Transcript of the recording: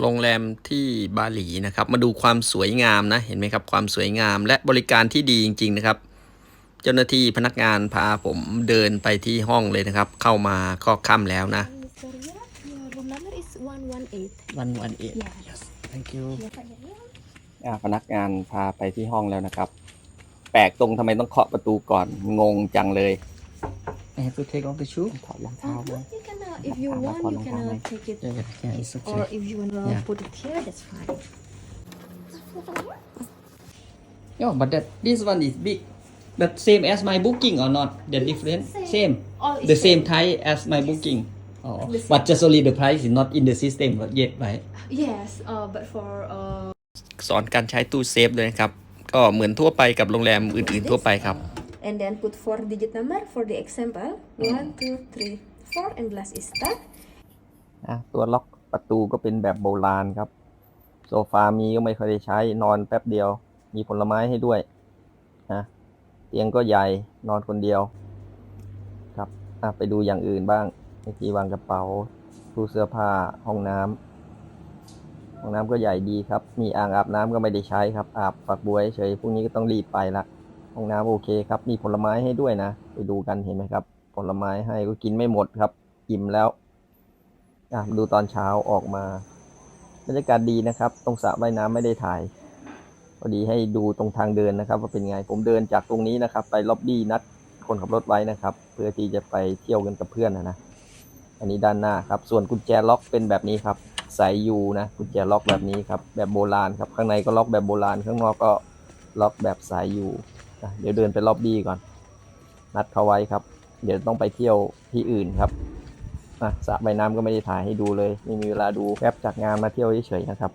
โรงแรมที่บาหลีนะครับ มาดูความสวยงามนะ เห็นไหมครับความสวยงาม และบริการที่ดีจริง ๆ นะครับ เจ้าหน้าที่พนักงานพาผมเดินไปที่ห้องเลยนะครับ เข้ามาก็ค่ำแล้วนะ Mr. Ria, your room number is 118. one one eight Yeah. yes thank you Yeah, Pak Ria. อ่าพนักงานพาไปที่ห้องแล้วนะครับ แปลกตรงทำไมต้องเคาะประตูก่อนงงจังเลย I have to take off the shoe ถอดรองเท้า Uh, ไหม you can, uh, if you Apa- want, apa you long can time, uh, eh? take it. yeah yeah, yeah it's okay Or if you want to Yeah. put it here, that's fine. yeah but that this one is big but same as my booking or not the different Same. same All is the same type as my booking oh The same. but just only the price is not in the system but yet right Yes, uh, but for uh, สอนการใช้ตู้เซฟเลยนะครับ ก็เหมือนทั่วไปกับโรงแรมอื่นๆทั่วไปครับ and then put four digit number for the example. One, two, three, four, and blast is start. อะตัวล็อกประตูก็เป็นแบบโบราณครับ โซฟามีก็ไม่เคยได้ใช้นอนแป๊บเดียว มีผลไม้ให้ด้วยนะเตียงก็ใหญ่นอนคนเดียว ครับอะไปดูอย่างอื่นบ้างในที่วางกระเป๋าตู้เสื้อผ้าห้องน้ำห้องน้ำก็ใหญ่ดีครับ มีอ่างอาบน้ำก็ไม่ได้ใช้ครับ อาบฝักบัวเฉยพรุ่งนี้ก็ต้องรีบไปละ ห้องน้ำโอเคครับ มีผลไม้ให้ด้วยนะ ไปดูกันเห็นไหมครับ ผลไม้ให้ก็กินไม่หมดครับ อิ่มแล้วอะดูตอนเช้าออกมาบรรยากาศดีนะครับ ตรงสระว่ายน้ำไม่ได้ถ่ายพอดีให้ดูตรงทางเดินนะครับ ว่าเป็นไงผมเดินจากตรงนี้นะครับ ไปล็อบบี้นัดคนขับรถไว้นะครับ เพื่อที่จะไปเที่ยวกันกับเพื่อนนะนะอันนี้ด้านหน้าครับ ส่วนกุญแจล็อกเป็นแบบนี้ครับสายยูนะกุญแจล็อกแบบนี้ครับ แบบโบราณครับ ข้างในก็ล็อกแบบโบราณ ข้างนอกก็ล็อกแบบสายยูอะ เดี๋ยวเดินไปล็อบบี้ก่อน นัดเขาไว้ครับ เดี๋ยวต้องไปเที่ยวที่อื่นครับอะสระใบน้ำก็ไม่ได้ถ่ายให้ดูเลย ไม่มีเวลาดูแป๊บจากงานมาเที่ยวเฉยๆนะครับ